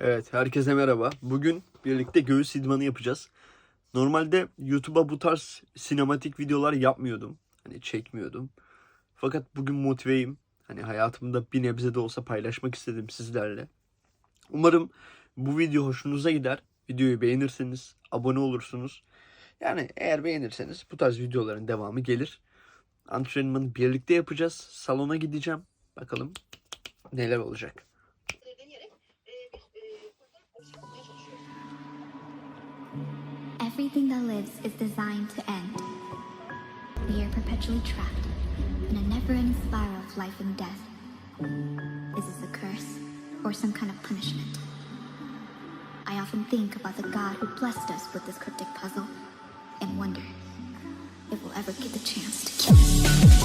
Evet, herkese merhaba. Bugün birlikte göğüs idmanı yapacağız. Normalde YouTube'a bu tarz sinematik videolar yapmıyordum. Hani çekmiyordum. Fakat bugün motiveyim. Hani hayatımda bir nebze de olsa paylaşmak istedim sizlerle. Umarım bu video hoşunuza gider. Videoyu beğenirsiniz, abone olursunuz. Yani eğer beğenirseniz bu tarz videoların devamı gelir. Antrenmanı birlikte yapacağız. Salona gideceğim. Bakalım neler olacak. Everything that lives is designed to end. We are perpetually trapped in a never ending spiral of life and death. Is this a curse or some kind of punishment? I often think about the God who blessed us with this cryptic puzzle and wonder if we'll ever get the chance to kill it.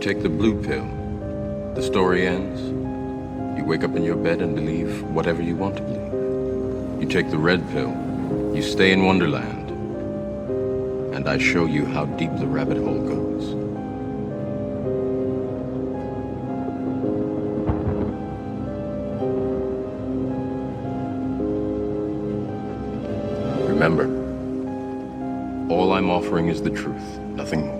Take the blue pill. The story ends. You wake up in your bed and believe whatever you want to believe. You take the red pill. You stay in Wonderland. And I show you how deep the rabbit hole goes. Remember, all I'm offering is the truth, nothing more.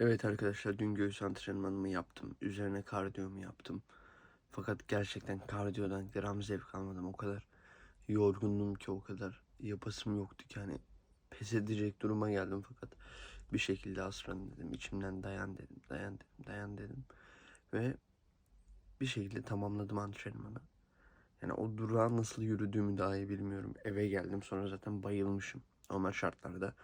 Evet arkadaşlar dün göğüs antrenmanımı yaptım. Üzerine kardiyomu yaptım. Fakat gerçekten kardiyodan gram zevk almadım. O kadar yorgundum ki o kadar yapasım yoktu ki hani pes edecek duruma geldim fakat bir şekilde asran dedim. içimden dayan dedim. Dayan dedim. Dayan dedim. Ve bir şekilde tamamladım antrenmanı. Yani o durağa nasıl yürüdüğümü dahi bilmiyorum. Eve geldim sonra zaten bayılmışım. Normal şartlarda.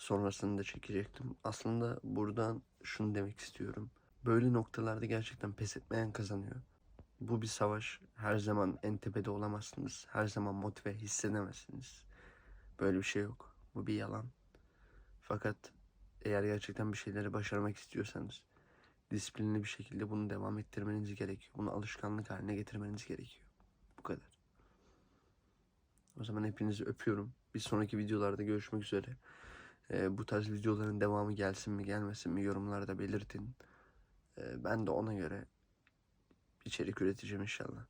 Sonrasını da çekecektim. Aslında buradan şunu demek istiyorum. Böyle noktalarda gerçekten pes etmeyen kazanıyor. Bu bir savaş. Her zaman en tepede olamazsınız. Her zaman motive hissedemezsiniz. Böyle bir şey yok. Bu bir yalan. Fakat eğer gerçekten bir şeyleri başarmak istiyorsanız disiplinli bir şekilde bunu devam ettirmeniz gerekiyor. Bunu alışkanlık haline getirmeniz gerekiyor. Bu kadar. O zaman hepinizi öpüyorum. Bir sonraki videolarda görüşmek üzere. Ee, bu tarz videoların devamı gelsin mi gelmesin mi yorumlarda belirtin. Ee, ben de ona göre içerik üreteceğim inşallah.